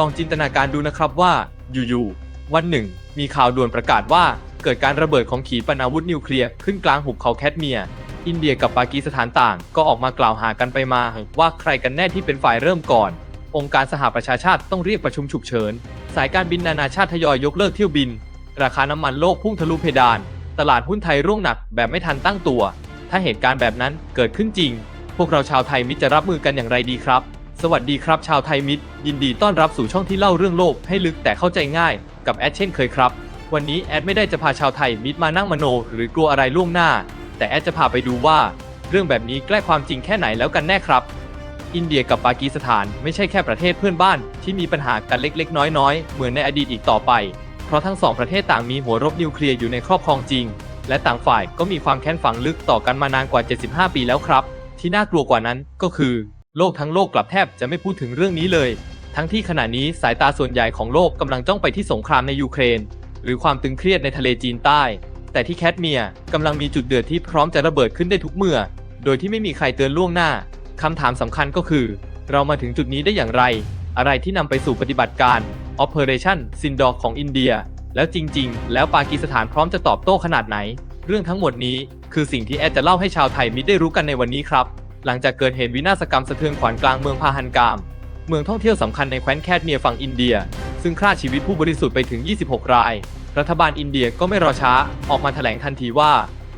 ลองจินตนาการดูนะครับว่า อยู่ๆ วันหนึ่ง มีข่าวด่วนประกาศว่า เกิดการระเบิดของขีปนาวุธนิวเคลียร์ขึ้นกลางหุบเขาแคทเมียร์ อินเดียกับปากีสถานต่าง ก็ออกมากล่าวหากันไปมา ว่าใครกันแน่ที่เป็นฝ่ายเริ่มก่อน องค์การสหประชาชาติต้องเรียกประชุมฉุกเฉิน สายการบินนานาชาติทยอยยกเลิกเที่ยวบิน ราคาน้ำมันโลกพุ่งทะลุเพดาน ตลาดหุ้นไทยร่วงหนักแบบไม่ทันตั้งตัว ถ้าเหตุการณ์แบบนั้นเกิดขึ้นจริง พวกเราชาวไทยมิจะรับมือกันอย่างไรดีครับ สวัสดีครับชาวไทยมิตร ยินดีต้อนรับสู่ช่องที่เล่าเรื่องโลกให้ลึกแต่เข้าใจง่ายกับแอดเช่นเคยครับ วันนี้แอดไม่ได้จะพาชาวไทยมิตรมานั่งมโน หรือกลัวอะไรล่วงหน้า แต่แอดจะพาไปดูว่า เรื่องแบบนี้ใกล้ความจริงแค่ไหนแล้วกันแน่ครับ อินเดียกับปากีสถานไม่ใช่แค่ประเทศเพื่อนบ้าน ที่มีปัญหากันเล็กๆ น้อยๆ เหมือนในอดีตอีกต่อไป เพราะทั้งสองประเทศต่างมีหัวรบนิวเคลียร์อยู่ในครอบครองจริง และต่างฝ่ายก็มีความแค้นฝังลึกต่อกันมานานกว่า 75 ปีแล้วครับ ที่น่ากลัวกว่านั้นก็คือ โลกทั้งโลกกลับแทบจะไม่พูดถึงเรื่องนี้เลย ทั้งที่ขณะนี้สายตาส่วนใหญ่ของโลกกำลังจ้องไปที่สงครามในยูเครน หรือความตึงเครียดในทะเลจีนใต้ แต่ที่แคทเมียร์กำลังมีจุดเดือดที่พร้อมจะระเบิดขึ้นได้ทุกเมื่อ โดยที่ไม่มีใครเตือนล่วงหน้าคำถามสำคัญก็คือ เรามาถึงจุดนี้ได้อย่างไร อะไรที่นำไปสู่ปฏิบัติการ Operation Sindor ของอินเดีย แล้วจริง ๆ แล้วปากีสถานพร้อมจะตอบโต้ขนาดไหน เรื่องทั้งหมดนี้คือสิ่งที่แอดจะเล่าให้ชาวไทยมิตรได้รู้กันในวันนี้ครับ หลังจากเกิดเหตุวินาศกรรมสะเทือนขวัญกลางเมืองพาฮันกาม เมืองท่องเที่ยวสำคัญในแคว้นแคทเมียร์ฝั่งอินเดีย ซึ่งฆ่าชีวิตผู้บริสุทธิ์ไปถึง 26 ราย รัฐบาลอินเดียก็ไม่รอช้าออกมาแถลงทันทีว่า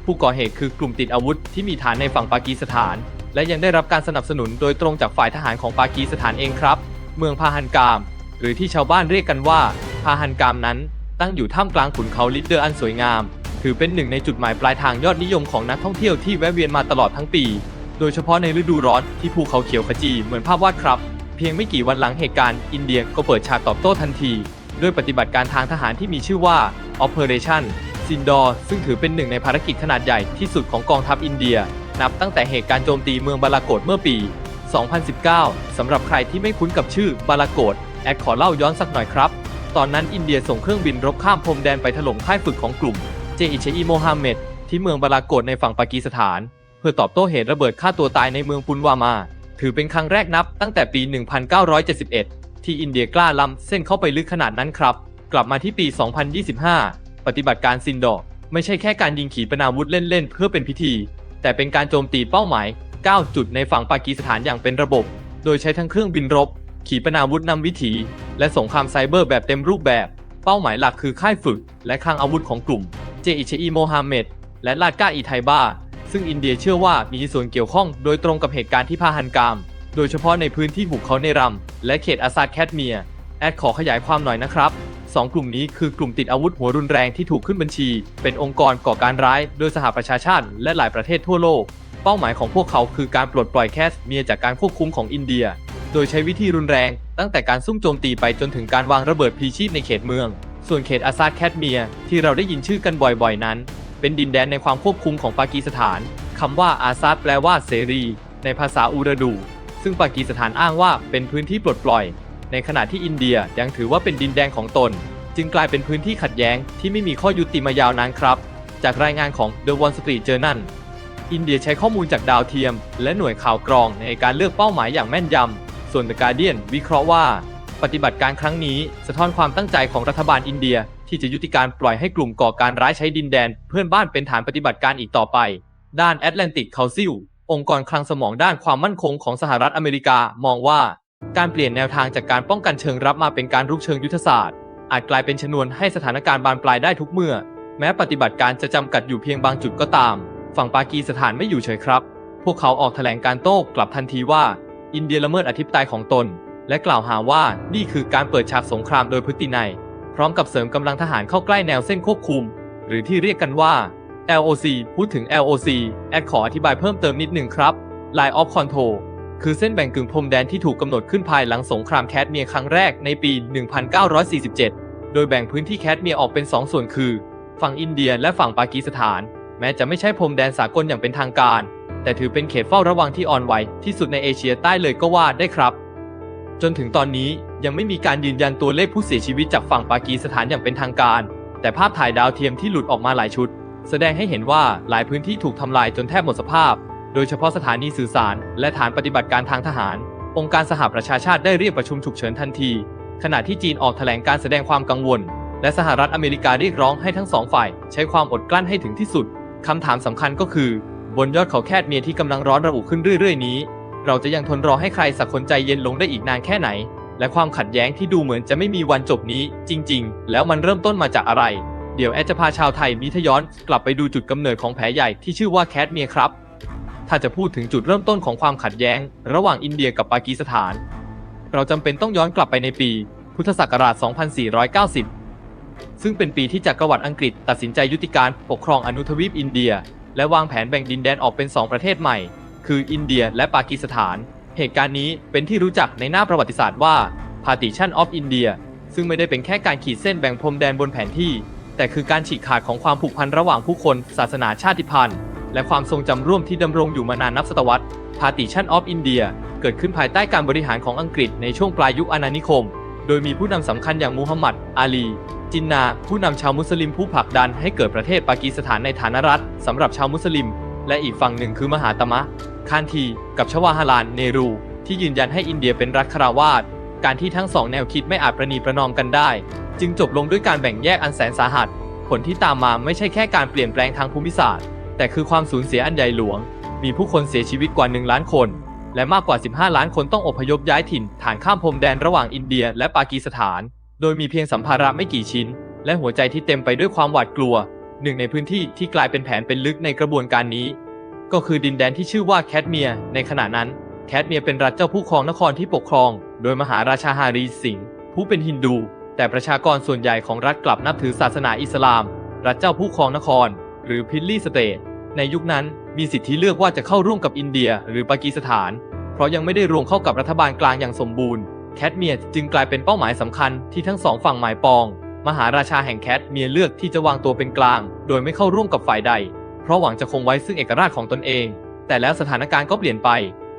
ผู้ก่อเหตุคือกลุ่มติดอาวุธที่มีฐานในฝั่งปากีสถาน และยังได้รับการสนับสนุนโดยตรงจากฝ่ายทหารของปากีสถานเองครับ เมืองพาฮันกาม หรือที่ชาวบ้านเรียกกันว่าพาฮันกามนั้น ตั้งอยู่ท่ามกลางขุนเขาลิดเดอร์อันสวยงาม ถือเป็นหนึ่งในจุดหมายปลายทางยอดนิยมของนักท่องเที่ยวที่แวะเวียนมาตลอดทั้งปี โดยเฉพาะในฤดูร้อนที่ภูเขาเขียวขจีเหมือนภาพวาดครับ เพียงไม่กี่วันหลังเหตุการณ์อินเดียก็เปิดฉากตอบโต้ทันที ด้วยปฏิบัติการทางทหารที่มีชื่อว่า Operation Sindor ซึ่งถือเป็นหนึ่งในภารกิจขนาดใหญ่ที่สุดของกองทัพอินเดีย นับตั้งแต่เหตุการณ์โจมตีเมืองบาลาโกดเมื่อปี 2019 สำหรับใครที่ไม่คุ้นกับชื่อบาลาโกดแอดขอเล่าย้อนสักหน่อยครับ ตอนนั้นอินเดียส่งเครื่องบินรบข้ามพรมแดนไปถล่มค่ายฝึกของกลุ่ม เจอิเชอีโมฮัมเหม็ดที่เมืองบาลาโกดในฝั่งปากีสถาน พื่อตอบโต้เหตุระเบิดฆ่าตัวตายในเมืองปุนวามา ถือเป็นครั้งแรกนับตั้งแต่ปี 1971 ที่อินเดียกล้าล้ำเส้นเข้าไปลึกขนาดนั้นครับ กลับมาที่ปี 2025 ปฏิบัติการซินดอร์ไม่ใช่แค่การยิงขีปนาวุธเล่นๆ เพื่อเป็นพิธี แต่เป็นการโจมตีเป้าหมาย 9 จุดในฝั่งปากีสถานอย่างเป็นระบบ โดยใช้ทั้งเครื่องบินรบ ขีปนาวุธนำวิถี และสงครามไซเบอร์แบบเต็มรูปแบบ เป้าหมายหลักคือค่ายฝึก และคลังอาวุธของกลุ่ม เจอิเชอีโมฮัมเหม็ดและลาดกาอีไทบ้า ซึ่งอินเดียเชื่อว่ามีส่วนเกี่ยวข้องโดยตรงกับเหตุการณ์ที่พาฮันกาม โดยเฉพาะในพื้นที่หุบเขาเนรัม และเขตอาซาดแคทเมีย แอดขอขยายความหน่อยนะครับสองกลุ่มนี้คือกลุ่มติดอาวุธหัวรุนแรงที่ถูกขึ้นบัญชี เป็นองค์กรก่อการร้าย โดยสหประชาชาติและหลายประเทศทั่วโลก เป้าหมายของพวกเขาคือการปลดปล่อยแคสเมียจากการควบคุมของอินเดีย โดยใช้วิธีรุนแรง ตั้งแต่การซุ่มโจมตีไปจนถึงการวางระเบิดพลีชีพในเขตเมือง ส่วนเขตอาซาดแคทเมีย ที่เราได้ยินชื่อกันบ่อยๆนั้น เป็นดินแดนในความควบคุมของปากีสถานคำว่าอาซาดแปลว่าเสรี ในภาษาอูรดู ซึ่งปากีสถานอ้างว่าเป็นพื้นที่ปลดปล่อย ในขณะที่อินเดียยังถือว่าเป็นดินแดนของตน จึงกลายเป็นพื้นที่ขัดแย้งที่ไม่มีข้อยุติมายาวนานครับ จากรายงานของ The Wall Street Journal อินเดียใช้ข้อมูลจากดาวเทียม และหน่วยข่าวกรองในการเลือกเป้าหมายอย่างแม่นยำส่วน The Guardian วิเคราะห์ว่า ปฏิบัติการครั้งนี้ สะท้อนความตั้งใจของรัฐบาลอินเดีย ที่จะยุติการปล่อยให้กลุ่มก่อการร้ายใช้ดินแดน เพื่อนบ้านเป็นฐานปฏิบัติการอีกต่อไป ด้าน Atlantic Council องค์กรคลังสมองด้านความมั่นคงของสหรัฐอเมริกามองว่า การเปลี่ยนแนวทางจากการป้องกันเชิงรับมาเป็นการรุกเชิงยุทธศาสตร์ อาจกลายเป็นชนวนให้สถานการณ์บานปลายได้ทุกเมื่อ แม้ปฏิบัติการจะจำกัดอยู่เพียงบางจุดก็ตาม ฝั่งปากีสถานไม่อยู่เฉยครับ พวกเขาออกแถลงการโต้กลับทันทีว่า อินเดียละเมิดอธิปไตยของตน และกล่าวหาว่านี่คือการเปิดฉากสงครามโดยพฤตินัย พร้อมกับเสริมกำลังทหารเข้าใกล้แนวเส้นควบคุม หรือที่เรียกกันว่า LOC พูดถึง LOC แอดขออธิบายเพิ่มเติมนิดหนึ่งครับ Line of Control คือเส้นแบ่งกึ่งพรมแดนที่ถูกกำหนดขึ้นภายหลังสงครามแคทเมียครั้งแรกในปี 1947 โดยแบ่งพื้นที่แคทเมียออกเป็น 2 ส่วนคือ ฝั่งอินเดียและฝั่งปากีสถาน แม้จะไม่ใช่พรมแดนสากลอย่างเป็นทางการ แต่ถือเป็นเขตเฝ้าระวังที่อ่อนไหวที่สุดในเอเชียใต้เลยก็ว่าได้ครับ จนถึงตอนนี้ยังไม่มีการยืนยันตัวเลขผู้เสียชีวิตจากฝั่งปากีสถานอย่างเป็นทางการ แต่ภาพถ่ายดาวเทียมที่หลุดออกมาหลายชุด แสดงให้เห็นว่าหลายพื้นที่ถูกทำลายจนแทบหมดสภาพ โดยเฉพาะสถานีสื่อสาร และฐานปฏิบัติการทางทหาร องค์การสหประชาชาติได้เรียกประชุมฉุกเฉินทันที ขณะที่จีนออกแถลงการแสดงความกังวล และสหรัฐอเมริกาเรียกร้องให้ทั้งสองฝ่าย ใช้ความอดกลั้นให้ถึงที่สุดคำถามสำคัญก็คือ บนยอดเขาแคดเมียที่กำลังร้อนระอุขึ้นเรื่อย ๆ นี้ เราจะยังทนรอให้ใครสักคนใจเย็นลงได้อีกนานแค่ไหน และความขัดแย้งที่ดูเหมือนจะไม่มีวันจบนี้ จริง ๆ แล้วมันเริ่มต้นมาจากอะไร เดี๋ยวแอดจะพาชาวไทยมิทย้อนกลับไปดูจุดกำเนิดของแผลใหญ่ที่ชื่อว่าแคดเมียครับ ถ้าจะพูดถึงจุดเริ่มต้นของความขัดแย้ง ระหว่างอินเดียกับปากีสถาน เราจำเป็นต้องย้อนกลับไปในปี พุทธศักราช 2490 ซึ่งเป็นปีที่จักรวรรดิอังกฤษตัดสินใจยุติการปกครองอนุทวีปอินเดีย และวางแผนแบ่งดินแดนออกเป็น 2 ประเทศใหม่ คืออินเดียและปากีสถาน เหตุการณ์นี้เป็นที่รู้จักในหน้าประวัติศาสตร์ว่า Partition of India ซึ่งไม่ได้เป็นแค่การขีดเส้นแบ่งพรมแดนบนแผนที่ แต่คือการฉีกขาดของความผูกพันระหว่างผู้คน ศาสนาชาติพันธุ์ และความทรงจำร่วมที่ดำรงอยู่มานานนับศตวรรษ Partition of India เกิดขึ้นภายใต้การบริหารของอังกฤษในช่วงปลายยุคอาณานิคม โดยมีผู้นำสำคัญอย่างมูฮัมหมัด อาลี จินนา ผู้นำชาวมุสลิมผู้ผลักดันให้เกิดประเทศปากีสถานในฐานะรัฐสำหรับชาวมุสลิม และอีกฝั่งหนึ่งคือมหาตมะ คานทีกับชวาฮาลานเนรู ที่ยืนยันให้อินเดียเป็นรัฐคาราวาสการที่ทั้งสองแนวคิดไม่อาจประนีประนอมกันได้ จึงจบลงด้วยการแบ่งแยกอันแสนสาหัส ผลที่ตามมาไม่ใช่แค่การเปลี่ยนแปลงทางภูมิศาสตร์ แต่คือความสูญเสียอันใหญ่หลวง มีผู้คนเสียชีวิตกว่า 1 ล้านคน และมากกว่า 15 ล้านคนต้องอพยพย้ายถิ่นฐานข้ามพรมแดนระหว่างอินเดีย และปากีสถาน โดยมีเพียงสัมภาระไม่กี่ชิ้น และหัวใจที่เต็มไปด้วยความหวาดกลัว หนึ่งในพื้นที่ที่กลายเป็นแผนเป็นลึกในกระบวนการนี้ ก็คือดินแดนที่ชื่อว่าแคทเมีย ในขณะนั้น แคทเมียเป็นรัฐเจ้าผู้ครองนครที่ปกครอง โดยมหาราชาฮารีสิงห์ผู้เป็นฮินดู แต่ประชากรส่วนใหญ่ของรัฐกลับนับถือศาสนาอิสลาม รัฐเจ้าผู้ครองนคร หรือพิลลี่สเตทในยุคนั้นมีสิทธิเลือกว่าจะเข้าร่วมกับอินเดียหรือปากีสถาน เพราะยังไม่ได้รวมเข้ากับรัฐบาลกลางอย่างสมบูรณ์แคทเมียจึงกลายเป็นเป้าหมายสำคัญที่ทั้งสองฝั่งหมายปอง มหาราชาแห่งแคทเมียเลือกที่จะวางตัวเป็นกลาง โดยไม่เข้าร่วมกับฝ่ายใด เพราะหวังจะคงไว้ซึ่งเอกราชของตนเอง แต่แล้วสถานการณ์ก็เปลี่ยนไป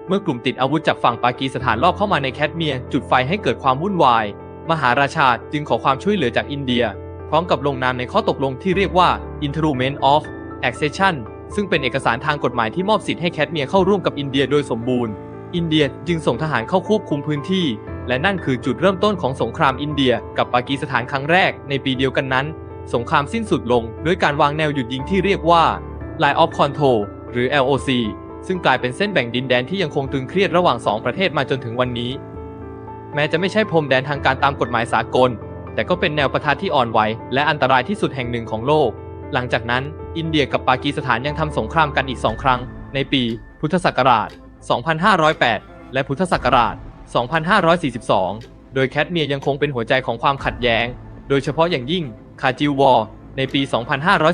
เมื่อกลุ่มติดอาวุธจากฝั่งปากีสถานรอบเข้ามาในแคทเมียร์จุดไฟให้เกิดความวุ่นวาย มหาราชาจึงขอความช่วยเหลือจากอินเดีย พร้อมกับลงนามในข้อตกลงที่เรียกว่า Instrument of Accession ซึ่งเป็นเอกสารทางกฎหมายที่มอบสิทธิ์ให้แคทเมียร์เข้าร่วมกับอินเดียโดยสมบูรณ์ อินเดียจึงส่งทหารเข้าควบคุมพื้นที่ และนั่นคือจุดเริ่มต้นของสงครามอินเดีย กับปากีสถานครั้งแรกในปีเดียวกันนั้น สงครามสิ้นสุดลง ด้วยการวางแนวหยุดยิงที่เรียกว่า Line of Control หรือ LOC ซึ่งกลายเป็นเส้นแบ่งดินแดนที่ยังคงตึงเครียดระหว่างสองประเทศมาจนถึงวันนี้ แม้จะไม่ใช่พรมแดนทางการตามกฎหมายสากล แต่ก็เป็นแนวปะทะที่อ่อนไหวและอันตรายที่สุดแห่งหนึ่งของโลก หลังจากนั้นอินเดียกับปากีสถานยังทำสงครามกันอีกสองครั้ง ในปี พุทธศักราช 2508 และพุทธศักราช 2542 โดยแคทเมียยังคงเป็นหัวใจของความขัดแย้ง โดยเฉพาะอย่างยิ่งคาจิววอร์ในปี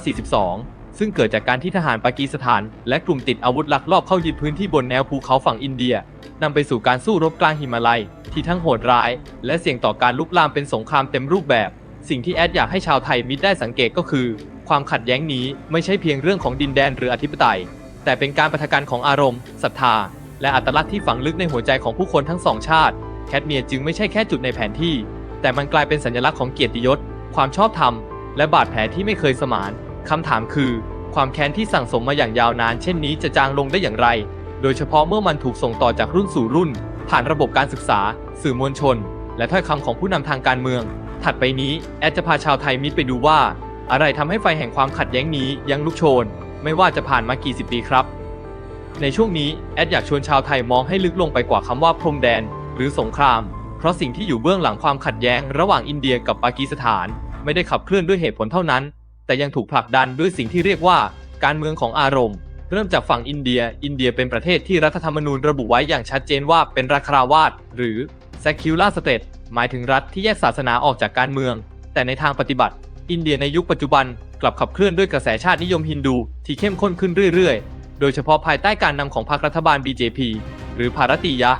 2542 ซึ่งเกิดจากการที่ทหารปากีสถาน และกลุ่มติดอาวุธลักลอบเข้ายึดพื้นที่บนแนวภูเขาฝั่งอินเดียนำไปสู่การสู้รบกลางหิมาลัย ที่ทั้งโหดร้าย และเสี่ยงต่อการลุกลามเป็นสงครามเต็มรูปแบบ สิ่งที่แอดอยากให้ชาวไทยมิตรได้สังเกตก็คือ ความขัดแย้งนี้ไม่ใช่เพียงเรื่องของดินแดนหรืออธิปไตย แต่เป็นการปะทะกันของอารมณ์ศรัทธา และอัตลักษณ์ที่ฝังลึกในหัวใจของผู้คนทั้งสองชาติแคทเมียจึงไม่ใช่แค่จุดในแผนที่ แต่มันกลายเป็นสัญลักษณ์ของเกียรติยศ ความชอบธรรม และบาดแผลที่ไม่เคยสมาน คำถามคือ ความแค้นที่สั่งสมมาอย่างยาวนาน เช่นนี้จะจางลงได้อย่างไร โดยเฉพาะเมื่อมันถูกส่งต่อจากรุ่นสู่รุ่น ผ่านระบบการศึกษา สื่อมวลชน และถ้อยคำของผู้นำทางการเมือง ถัดไปนี้แอดจะพาชาวไทยมิตรไปดูว่า อะไรทำให้ไฟแห่งความขัดแย้งนี้ยังลุกโชน ไม่ว่าจะผ่านมากี่สิบปีครับ ในช่วงนี้แอดอยากชวนชาวไทยมองให้ลึกลงไปกว่าคำว่าพรมแดน หรือสงคราม เพราะสิ่งที่อยู่เบื้องหลังความขัดแย้ง ระหว่างอินเดียกับปากีสถาน ไม่ได้ขับเคลื่อนด้วยเหตุผลเท่านั้น แต่ยังถูกผลักดันด้วยสิ่งที่เรียกว่าการเมืองของอารมณ์ เริ่มจากฝั่งอินเดีย อินเดียเป็นประเทศที่รัฐธรรมนูญระบุไว้อย่างชัดเจนว่าเป็นรัคาราวาสหรือ secular state หมายถึงรัฐที่แยกศาสนาออกจากการเมือง แต่ในทางปฏิบัติ อินเดียในยุคปัจจุบันกลับขับเคลื่อนด้วยกระแสชาตินิยมฮินดูที่เข้มข้นขึ้นเรื่อยๆ โดยเฉพาะภายใต้การนำของพรรครัฐบาล BJP หรือภารตียะ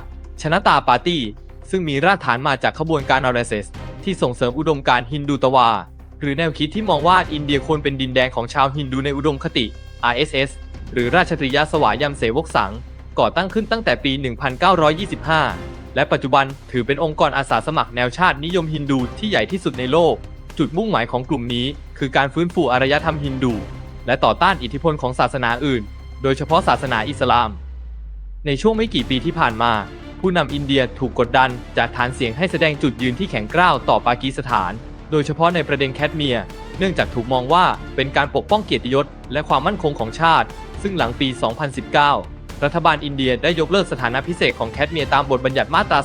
ชนะตาปาร์ตี้ ซึ่งมีรากฐานมาจากขบวนการ RSS ที่ส่งเสริมอุดมการณ์ฮินดูตวา หรือแนวคิดที่มองว่าอินเดียควรเป็นดินแดนของชาวฮินดูในอุดมคติ RSS หรือราชตรียสวายำเสวกสัง ก่อตั้งขึ้นตั้งแต่ปี 1925 และปัจจุบันถือเป็นองค์กรอาสาสมัครแนวชาตินิยมฮินดูที่ใหญ่ที่สุดในโลก จุดมุ่งหมายของกลุ่มนี้ คือการฟื้นฟูอารยธรรมฮินดู และต่อต้านอิทธิพลของศาสนาอื่น โดยเฉพาะศาสนาอิสลาม ในช่วงไม่กี่ปีที่ผ่านมา ผู้นำอินเดียถูกกดดันจากฐานเสียงให้แสดงจุดยืนที่แข็งกร้าวต่อปากีสถาน โดยเฉพาะในประเด็นแคชเมีย เนื่องจากถูกมองว่าเป็นการปกป้องเกียรติยศและความมั่นคงของชาติ ซึ่งหลังปี 2019 รัฐบาลอินเดียได้ยกเลิกสถานะพิเศษของแคชเมียตามบทบัญญัติมาตรา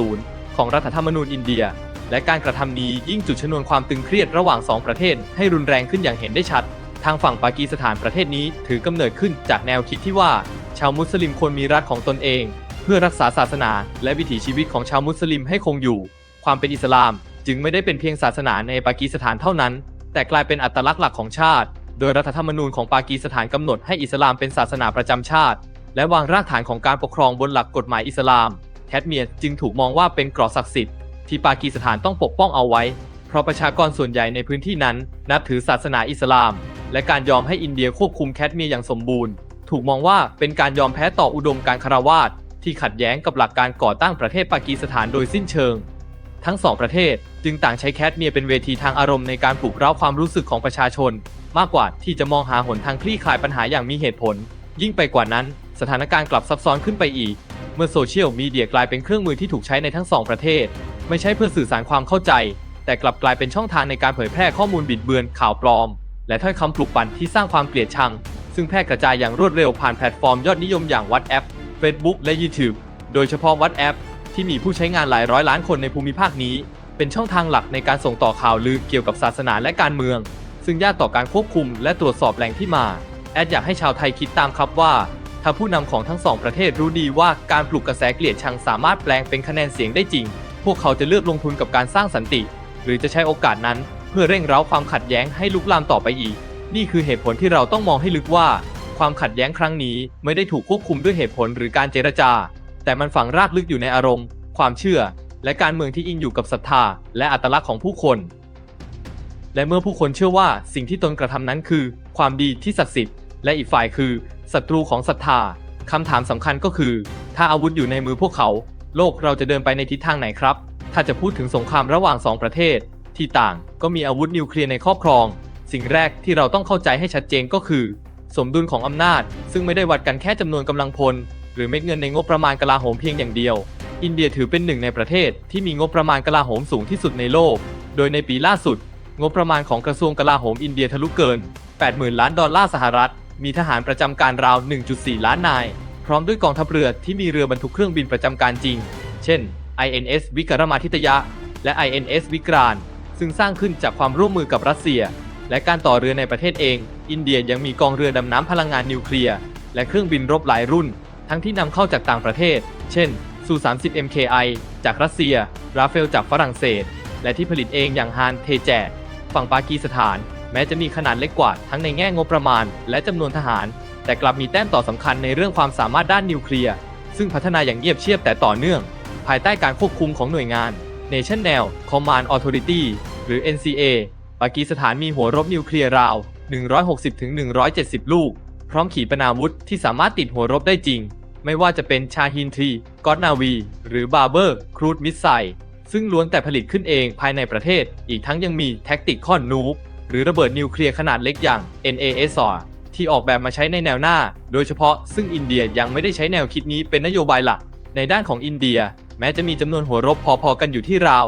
370 ของรัฐธรรมนูญอินเดีย และการกระทำนี้ยิ่งจุดชนวนความตึงเครียดระหว่างสองประเทศ ให้รุนแรงขึ้นอย่างเห็นได้ชัด ทางฝั่งปากีสถานประเทศนี้ถือกำเนิดขึ้นจากแนวคิดที่ว่า ชาวมุสลิมควรมีรัฐของตนเอง เพื่อรักษาศาสนา และวิถีชีวิตของชาวมุสลิมให้คงอยู่ ความเป็นอิสลาม จึงไม่ได้เป็นเพียงศาสนาในปากีสถานเท่านั้น แต่กลายเป็นอัตลักษณ์หลักของชาติ โดยรัฐธรรมนูญของปากีสถานกำหนดให้อิสลามเป็นศาสนาประจำชาติ และวางรากฐานของการปกครองบนหลักกฎหมายอิสลาม แคชเมียร์จึงถูกมองว่าเป็นเกราะศักดิ์สิทธิ์ที่ปากีสถานต้องปกป้องเอาไว้ เพราะประชากรส่วนใหญ่ในพื้นที่นั้น นับถือศาสนาอิสลาม และการยอมให้อินเดียควบคุมแคชเมียร์อย่างสมบูรณ์ ถูกมองว่าเป็นการยอมแพ้ต่ออุดมการคารวาสที่ขัดแย้งกับหลักการก่อตั้งประเทศปากีสถานโดยสิ้นเชิง ทั้งสองประเทศ จึงต่างใช้แคชเมียร์เป็นเวทีทางอารมณ์ในการปลุกเร้าความรู้สึกของประชาชน มากกว่าที่จะมองหาหนทางคลี่คลายปัญหาอย่างมีเหตุผล ยิ่งไปกว่านั้น สถานการณ์กลับซับซ้อนขึ้นไปอีก เมื่อโซเชียลมีเดียกลายเป็นเครื่องมือที่ถูกใช้ในทั้งสองประเทศ ไม่ใช่เพื่อสื่อสารความเข้าใจ แต่กลับกลายเป็นช่องทางในการเผยแพร่ข้อมูลบิดเบือนข่าวปลอม และถ้อยคำปลุกปั่นที่สร้างความเกลียดชัง ซึ่งแพร่กระจายอย่างรวดเร็วผ่านแพลตฟอร์มยอดนิยมอย่าง WhatsApp Facebook และ YouTube โดยเฉพาะ WhatsApp ที่มีผู้ใช้งานหลายร้อยล้านคนในภูมิภาคนี้ เป็นช่องทางหลักในการส่งต่อข่าวลือเกี่ยวกับศาสนาและการเมือง ซึ่งยากต่อการควบคุมและตรวจสอบแหล่งที่มา แอดอยากให้ชาวไทยคิดตามครับว่า ถ้าผู้นำของทั้งสองประเทศรู้ดีว่าการปลุกกระแสเกลียดชังสามารถแปลงเป็นคะแนนเสียงได้จริง พวกเขาจะเลือกลงทุนกับการสร้างสันติ หรือจะใช้โอกาสนั้น เพื่อเร่งเร้าความขัดแย้งให้ลุกลามต่อไปอีก นี่คือเหตุผลที่เราต้องมองให้ลึกว่า ความขัดแย้งครั้งนี้ไม่ได้ถูกควบคุมด้วยเหตุผลหรือการเจรจา แต่มันฝังรากลึกอยู่ในอารมณ์ ความเชื่อ และการเมืองที่อิงอยู่กับศรัทธาและอัตลักษณ์ของผู้คน และเมื่อผู้คนเชื่อว่าสิ่งที่ตนกระทำนั้นคือ ความดีที่ศักดิ์สิทธิ์และอีกฝ่ายคือศัตรูของศรัทธาคำถามสำคัญก็คือ ถ้าอาวุธอยู่ในมือพวกเขา โลกเราจะเดินไปในทิศทางไหนครับ ถ้าจะพูดถึงสงครามระหว่างสองประเทศ ที่ต่างก็มีอาวุธนิวเคลียร์ในครอบครอง สิ่งแรกที่เราต้องเข้าใจให้ชัดเจนก็คือ สมดุลของอำนาจ ซึ่งไม่ได้วัดกันแค่จำนวนกำลังพล หรือเม็ดเงินในงบประมาณกลาโหมเพียงอย่างเดียว อินเดียถือเป็นหนึ่งในประเทศที่มีงบประมาณกลาโหมสูงที่สุดในโลก โดยในปีล่าสุด งบประมาณของกระทรวงกลาโหมอินเดียทะลุเกิน 80,000 ล้านดอลลาร์สหรัฐ มีทหารประจำการราว 1.4 ล้านนาย พร้อมด้วยกองทัพเรือที่มีเรือบรรทุกเครื่องบินประจำการจริง เช่น INS วิกรมาทิตยะ และ INS วิกราน ซึ่งสร้างขึ้นจากความร่วมมือกับรัสเซีย และการต่อเรือในประเทศเอง อินเดียยังมีกองเรือดำน้ำพลังงานนิวเคลียร์ และเครื่องบินรบหลายรุ่น ทั้งที่นำเข้าจากต่างประเทศ เช่น ซู 30 MKI จากรัสเซีย ราเฟลจากฝรั่งเศส และที่ผลิตเองอย่างฮานเทแจฝั่งปากีสถาน แม้จะมีขนาดเล็กกว่าทั้งในแง่งบประมาณ และจำนวนทหาร แต่กลับมีแต้มต่อสำคัญในเรื่องความสามารถด้านนิวเคลียร์ ซึ่งพัฒนาอย่างเงียบเชียบแต่ต่อเนื่อง ภายใต้การควบคุมของหน่วยงาน National Command Authority หรือ NCA ปากีสถานมีหัวรบนิวเคลียร์ราว 160-170 ลูก พร้อมขีปนาวุธที่สามารถติดหัวรบได้จริง ไม่ว่าจะเป็นชาฮินทรีกอตนาวี หรือบาร์เบอร์ ครูดมิสไซซึ่งล้วนแต่ผลิตขึ้นเองภายในประเทศ อีกทั้งยังมีแท็กติกคอนนูบหรือระเบิดนิวเคลียร์ขนาดเล็กอย่าง NASR ที่ออกแบบมาใช้ในแนวหน้า โดยเฉพาะซึ่งอินเดียยังไม่ได้ใช้แนวคิดนี้เป็นนโยบายหลัก ในด้านของอินเดีย แม้จะมีจำนวนหัวรบพอๆกันอยู่ที่ราว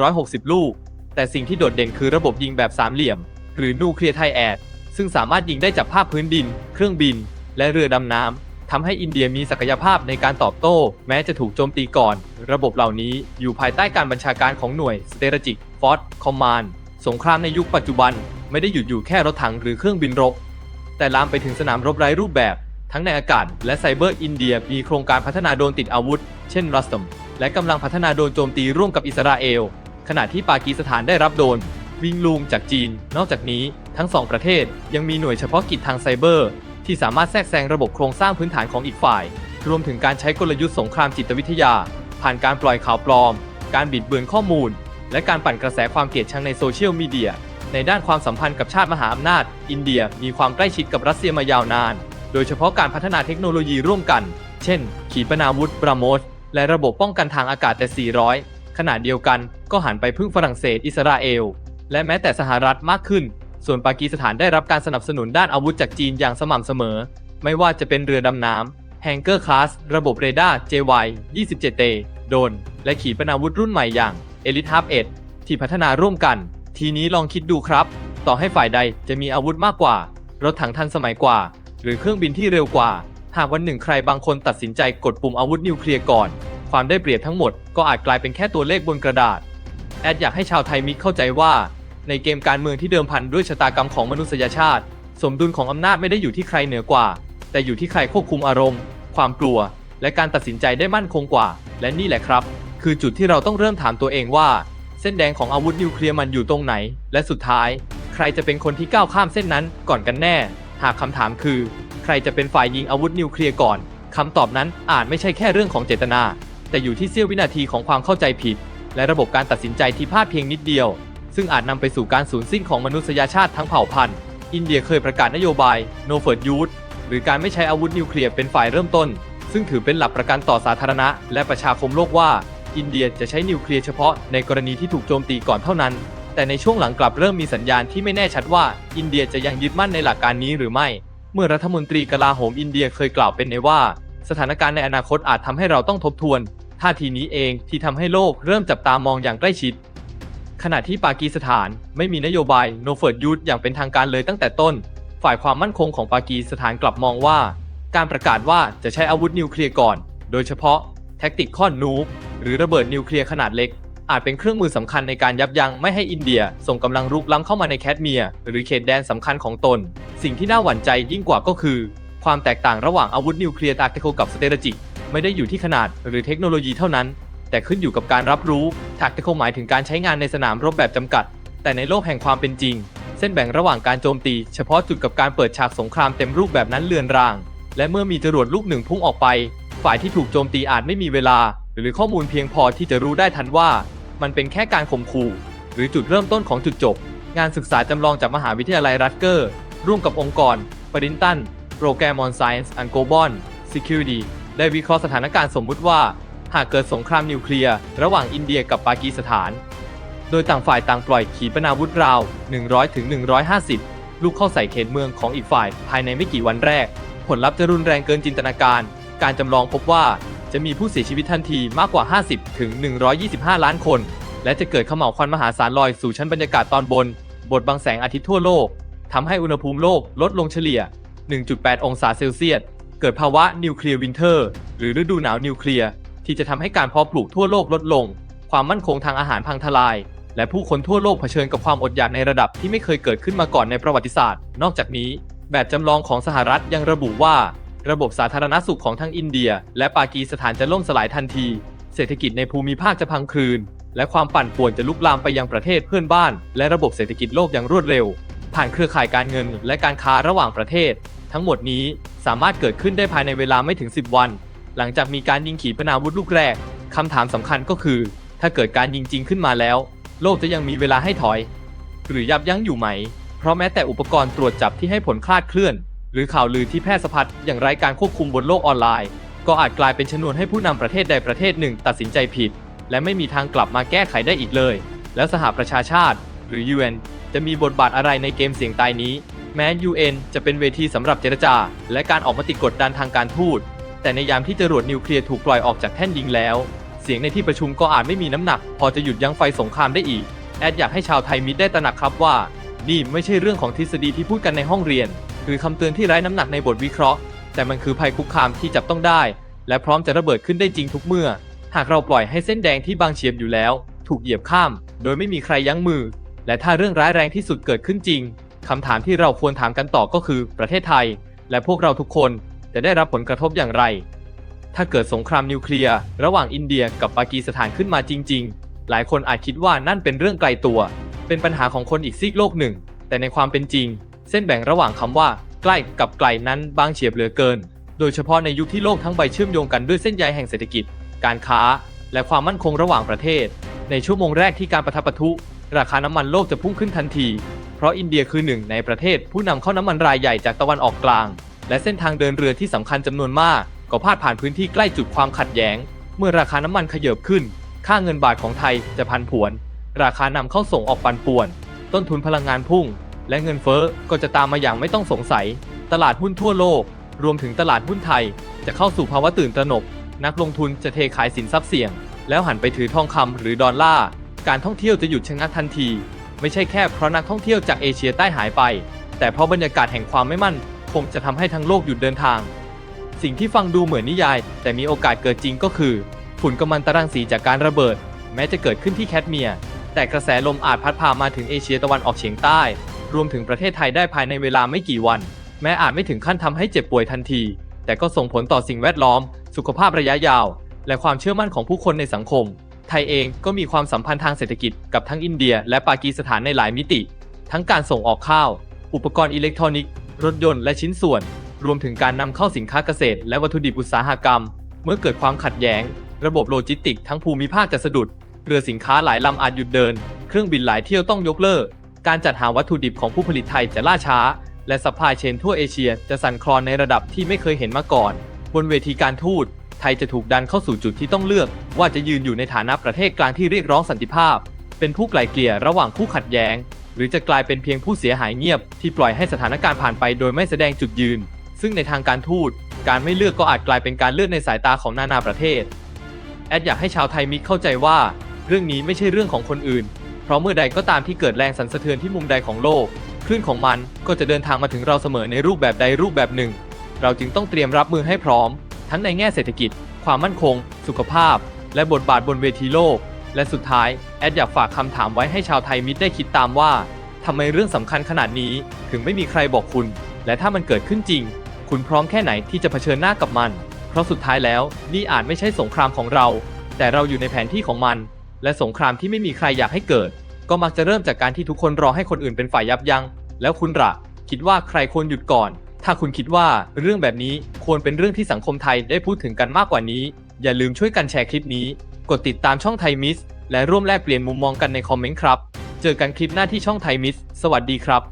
160 ลูก แต่สิ่งที่โดดเด่นคือระบบยิงแบบสามเหลี่ยม หรือนูเคลียร์ไทแอดซึ่งสามารถยิงได้จากภาคพื้นดิน เครื่องบิน และเรือดำน้ำ ทำให้อินเดียมีศักยภาพในการตอบโต้ แม้จะถูกโจมตีก่อน ระบบเหล่านี้อยู่ภายใต้การบัญชาการของหน่วย Strategic Force Command สงครามในยุคปัจจุบันไม่ได้หยุดอยู่แค่รถถังหรือเครื่องบินรบ แต่ลามไปถึงสนามรบไร้รูปแบบ ทั้งในอากาศและไซเบอร์อินเดียมีโครงการพัฒนาโดรนติดอาวุธ เช่นรัสตมและกำลังพัฒนาโดรนโจมตีร่วมกับอิสราเอล ขณะที่ปากีสถานได้รับโดน วิงลูมจากจีน นอกจากนี้ทั้งสองประเทศยังมีหน่วยเฉพาะกิจทางไซเบอร์ ที่สามารถแทรกแซงระบบโครงสร้างพื้นฐานของอีกฝ่าย รวมถึงการใช้กลยุทธ์สงครามจิตวิทยา ผ่านการปล่อยข่าวปลอม การบิดเบือนข้อมูล และการปั่นกระแสความเกลียดชังในโซเชียลมีเดียในด้านความสัมพันธ์กับชาติมหาอำนาจ อินเดียมีความใกล้ชิดกับรัสเซียมายาวนาน โดยเฉพาะการพัฒนาเทคโนโลยีร่วมกัน เช่น ขีปนาวุธบราโมสและระบบป้องกันทางอากาศแต่ 400 ขณะเดียวกันก็หันไปพึ่งฝรั่งเศส อิสราเอล และแม้แต่สหรัฐมากขึ้น ส่วนปากีสถานได้รับการสนับสนุนด้านอาวุธจากจีนอย่างสม่ำเสมอ ไม่ว่าจะเป็นเรือดำน้ำ h a n g e r Class ระบบเรดาร์ JY 27T โดน และขีปนาวุธรุ่นใหม่อย่าง Elite Half 1ที่พัฒนาร่วมกัน ทีนี้ลองคิดดูครับ ต่อให้ฝ่ายใดจะมีอาวุธมากกว่า รถถังทันสมัยกว่า หรือเครื่องบินที่เร็วกว่า หากวันหนึ่งใครบางคนตัดสินใจกดปุ่มอาวุธนิวเคลียร์ก่อน ความได้เปรียบทั้งหมดก็อาจกลายเป็นแค่ตัวเลขบนกระดาษ แอดอยากให้ชาวไทยมิกเข้าใจว่า ในเกมการเมืองที่เดิมพันด้วยชะตากรรมของมนุษยชาติ สมดุลของอำนาจไม่ได้อยู่ที่ใครเหนือกว่า แต่อยู่ที่ใครควบคุมอารมณ์ ความกลัว และการตัดสินใจได้มั่นคงกว่า และนี่แหละครับ คือจุดที่เราต้องเริ่มถามตัวเองว่า เส้นแดงของอาวุธนิวเคลียร์มันอยู่ตรงไหน และสุดท้าย ใครจะเป็นคนที่ก้าวข้ามเส้นนั้นก่อนกันแน่ หากคำถามคือ ใครจะเป็นฝ่ายยิงอาวุธนิวเคลียร์ก่อนคำตอบนั้นอาจไม่ใช่แค่เรื่องของเจตนา แต่อยู่ที่เสี้ยววินาทีของความเข้าใจผิด และระบบการตัดสินใจที่พลาดเพียงนิดเดียว ซึ่งอาจนำไปสู่การสูญสิ้นของมนุษยชาติทั้งเผ่าพันธุ์ อินเดียเคยประกาศนโยบาย No First Use หรือการไม่ใช้อาวุธนิวเคลียร์เป็นฝ่ายเริ่มต้น ซึ่งถือเป็นหลักประกันต่อสาธารณะ และประชาคมโลกว่า อินเดียจะใช้นิวเคลียร์เฉพาะในกรณีที่ถูกโจมตีก่อนเท่านั้น แต่ในช่วงหลังกลับเริ่มมีสัญญาณที่ไม่แน่ชัดว่า อินเดียจะยังยึดมั่นในหลักการนี้หรือไม่ เมื่อรัฐมนตรีกลาโหมอินเดียเคยกล่าวเป็นในว่า สถานการณ์ในอนาคตอาจทำให้เราต้องทบทวนท่าทีนี้เองที่ทำให้โลกเริ่มจับตามองอย่างใกล้ชิด ขณะที่ปากีสถานไม่มีนโยบาย No First Use อย่างเป็นทางการเลยตั้งแต่ต้น ฝ่ายความมั่นคงของปากีสถานกลับมองว่า การประกาศว่าจะใช้อาวุธนิวเคลียร์ก่อน โดยเฉพาะแท็กติกคอนนูบหรือระเบิดนิวเคลียร์ขนาดเล็ก อาจเป็นเครื่องมือสำคัญในการยับยั้งไม่ให้อินเดีย ส่งกำลังรุกล้ำเข้ามาในแคชเมียร์หรือเขตแดนสำคัญของตน สิ่งที่น่าหวั่นใจยิ่งกว่าก็คือ ความแตกต่างระหว่างอาวุธนิวเคลียร์ตากติโคกับสเตรจิกไม่ได้อยู่ที่ขนาดหรือเทคโนโลยีเท่านั้น แต่ขึ้นอยู่กับการรับรู้ tactical หมายถึงการใช้งานในสนามรบแบบจำกัด แต่ในโลกแห่งความเป็นจริง เส้นแบ่งระหว่างการโจมตี เฉพาะจุดกับการเปิดฉากสงครามเต็มรูปแบบนั้นเลือนราง และเมื่อมีจรวดลูกหนึ่งพุ่งออกไป ฝ่ายที่ถูกโจมตีอาจไม่มีเวลา หรือข้อมูลเพียงพอที่จะรู้ได้ทันว่า มันเป็นแค่การข่มขู่ หรือจุดเริ่มต้นของจุดจบ งานศึกษาจำลองจากมหาวิทยาลัยรัตเกอร์ ร่วมกับองค์กรปรินตันโปรแกรม on Science and Global Security ได้วิเคราะห์สถานการณ์สมมุติว่า หากเกิดสงครามนิวเคลียร์ระหว่างอินเดียกับปากีสถาน โดยต่างฝ่ายต่างปล่อยขีปนาวุธราว 100ถึง150 ลูกเข้าใส่เขตเมืองของอีกฝ่าย ภายในไม่กี่วันแรก ผลลัพธ์จะรุนแรงเกินจินตนาการ การจำลองพบว่าจะมีผู้เสียชีวิตทันทีมากกว่า 50ถึง125 ล้านคน และจะเกิดขม่าวควันมหาศาลลอยสู่ชั้นบรรยากาศตอนบนบทบังแสงอาทิตย์ทั่วโลกทำให้อุณหภูมิโลกลดลงเฉลี่ย 1.8 องศาเซลเซียส เกิดภาวะนิวเคลียร์วินเทอร์ หรือฤดูหนาวนิวเคลียร์ ที่จะทำให้การเพาะปลูกทั่วโลกลดลง ความมั่นคงทางอาหารพังทลาย และผู้คนทั่วโลกเผชิญกับความอดอยากในระดับที่ไม่เคยเกิดขึ้นมาก่อนในประวัติศาสตร์ นอกจากนี้ แบบจำลองของสหรัฐยังระบุว่า ระบบสาธารณสุขของทั้งอินเดีย และปากีสถานจะล่มสลายทันที เศรษฐกิจในภูมิภาคจะพังคลืน และความปั่นป่วนจะลุกลามไปยังประเทศเพื่อนบ้าน และระบบเศรษฐกิจโลกอย่างรวดเร็ว ผ่านเครือข่ายการเงิน และการค้าระหว่างประเทศ ทั้งหมดนี้สามารถเกิดขึ้นได้ภายในเวลาไม่ถึง 10 วัน หลังจากมีการยิงขีปนาวุธลูกแรกคำถามสำคัญก็คือ ถ้าเกิดการยิงจริงขึ้นมาแล้ว โลกจะยังมีเวลาให้ถอย หรือยับยั้งอยู่ไหม เพราะแม้แต่อุปกรณ์ตรวจจับที่ให้ผลคลาดเคลื่อน หรือข่าวลือที่แพร่สะพัดอย่างไร้การควบคุมบนโลกออนไลน์ ก็อาจกลายเป็นชนวนให้ผู้นำประเทศใดประเทศหนึ่ง ตัดสินใจผิด และไม่มีทางกลับมาแก้ไขได้อีกเลย แล้วสหประชาชาติ หรือ UN จะมีบทบาทอะไรในเกมเสี่ยงตายนี้ แม้ UN จะเป็นเวทีสำหรับเจรจา และการออกมาติกดดันทางการทูต แต่ในยามที่จรวดนิวเคลียร์ถูกปล่อยออกจากแท่นยิงแล้ว เสียงในที่ประชุมก็อาจไม่มีน้ำหนัก พอจะหยุดยั้งไฟสงครามได้อีก แอดอยากให้ชาวไทยมิตรได้ตระหนักครับว่า นี่ไม่ใช่เรื่องของทฤษฎีที่พูดกันในห้องเรียน หรือคำเตือนที่ไร้น้ำหนักในบทวิเคราะห์ แต่มันคือภัยคุกคามที่จับต้องได้ และพร้อมจะระเบิดขึ้นได้จริงทุกเมื่อ หากเราปล่อยให้เส้นแดงที่บางเฉียบอยู่แล้ว ถูกเหยียบข้าม โดยไม่มีใครยั้งมือ และถ้าเรื่องร้ายแรงที่สุดเกิดขึ้นจริงคำถามที่เราควรถามกันต่อก็คือ ประเทศไทย และพวกเราทุกคน จะได้รับผลกระทบอย่างไร ถ้าเกิดสงครามนิวเคลียร์ระหว่างอินเดียกับปากีสถานขึ้นมาจริง ๆ หลายคนอาจคิดว่านั่นเป็นเรื่องไกลตัว เป็นปัญหาของคนอีกซีกโลกหนึ่ง แต่ในความเป็นจริง เส้นแบ่งระหว่างคำว่า ใกล้กับไกลนั้นบางเฉียบเหลือเกิน โดยเฉพาะในยุคที่โลกทั้งใบเชื่อมโยงกันด้วยเส้นใยแห่งเศรษฐกิจ การค้า และความมั่นคงระหว่างประเทศ ในชั่วโมงแรกที่การประทับปะทุ ราคาน้ำมันโลกจะพุ่งขึ้นทันที เพราะอินเดียคือหนึ่งในประเทศผู้นำเข้าน้ำมันรายใหญ่จากตะวันออกกลาง และเส้นทางเดินเรือที่สำคัญจำนวนมาก ก็พาดผ่านพื้นที่ใกล้จุดความขัดแย้ง เมื่อราคาน้ำมันขยบขึ้น ค่าเงินบาทของไทยจะพันผวน ราคานำเข้าส่งออกปันป่วน ต้นทุนพลังงานพุ่ง และเงินเฟ้อก็จะตามมาอย่างไม่ต้องสงสัย ตลาดหุ้นทั่วโลก รวมถึงตลาดหุ้นไทย จะเข้าสู่ภาวะตื่นตระหนก นักลงทุนจะเทขายสินทรัพย์เสี่ยง แล้วหันไปถือทองคำหรือดอลลาร์การท่องเที่ยวจะหยุดชะงักทันที ไม่ใช่แค่เพราะนักท่องเที่ยวจากเอเชียใต้หายไป แต่เพราะบรรยากาศแห่งความไม่มั่น คงจะทำให้ทั้งโลกหยุดเดินทาง สิ่งที่ฟังดูเหมือนนิยาย แต่มีโอกาสเกิดจริงก็คือฝุ่นกัมมันตรังสีจากการระเบิด แม้จะเกิดขึ้นที่แคทเมียแต่กระแสลมอาจพัดพามาถึงเอเชียตะวันออกเฉียงใต้ รวมถึงประเทศไทยได้ภายในเวลาไม่กี่วัน แม้อาจไม่ถึงขั้นทำให้เจ็บป่วยทันที แต่ก็ส่งผลต่อสิ่งแวดล้อม สุขภาพระยะยาว และความเชื่อมั่นของผู้คนในสังคม ไทยเองก็มีความสัมพันธ์ทางเศรษฐกิจกับทั้งอินเดีย และปากีสถานในหลายมิติ ทั้งการส่งออกข้าว อุปกรณ์อิเล็กทรอนิกส์ รถยนต์และชิ้นส่วน รวมถึงการนำเข้าสินค้าเกษตร และวัตถุดิบอุตสาหกรรม เมื่อเกิดความขัดแย้ง ระบบโลจิสติกทั้งภูมิภาคจะสะดุด เรือสินค้าหลายลำอาจหยุดเดิน เครื่องบินหลายเที่ยวต้องยกเลิก การจัดหาวัตถุดิบของผู้ผลิตไทยจะล่าช้า และซัพพลายเชนทั่วเอเชียจะสั่นคลอนในระดับที่ไม่เคยเห็นมาก่อน บนเวทีการทูตไทยจะถูกดันเข้าสู่จุดที่ต้องเลือก ว่าจะยืนอยู่ในฐานะประเทศกลางที่เรียกร้องสันติภาพ เป็นผู้ไกล่เกลี่ยระหว่างคู่ขัดแย้ง หรือจะกลายเป็นเพียงผู้เสียหายเงียบที่ปล่อยให้สถานการณ์ผ่านไปโดยไม่แสดงจุดยืน ซึ่งในทางการทูตการไม่เลือกก็อาจกลายเป็นการเลือกในสายตาของนานาประเทศ แอดอยากให้ชาวไทยมิกเข้าใจว่า เรื่องนี้ไม่ใช่เรื่องของคนอื่น เพราะเมื่อใดก็ตามที่เกิดแรงสั่นสะเทือนที่มุมใดของโลกคลื่นของมันก็จะเดินทางมาถึงเราเสมอในรูปแบบใดรูปแบบหนึ่ง เราจึงต้องเตรียมรับมือให้พร้อม ทั้งในแง่เศรษฐกิจ ความมั่นคง สุขภาพ และบทบาทบนเวทีโลก และสุดท้าย แอดอยากฝากคำถามไว้ให้ชาวไทยมิตรได้คิดตามว่าทำไมเรื่องสำคัญขนาดนี้ถึงไม่มีใครบอกคุณ และถ้ามันเกิดขึ้นจริง คุณพร้อมแค่ไหนที่จะเผชิญหน้ากับมัน เพราะสุดท้ายแล้วนี่อาจไม่ใช่สงครามของเรา แต่เราอยู่ในแผนที่ของมัน และสงครามที่ไม่มีใครอยากให้เกิด ก็มักจะเริ่มจากการที่ทุกคนรอให้คนอื่นเป็นฝ่ายยับยั้งแล้วคุณละคิดว่าใครควรหยุดก่อน ถ้าคุณคิดว่าเรื่องแบบนี้ควรเป็นเรื่องที่สังคมไทยได้พูดถึงกันมากกว่านี้ อย่าลืมช่วยกันแชร์คลิปนี้ กดติดตามช่องไทยมิส และร่วมแลกเปลี่ยนมุมมองกันในคอมเมนต์ครับ เจอกันคลิปหน้าที่ช่องไทยมิส สวัสดีครับ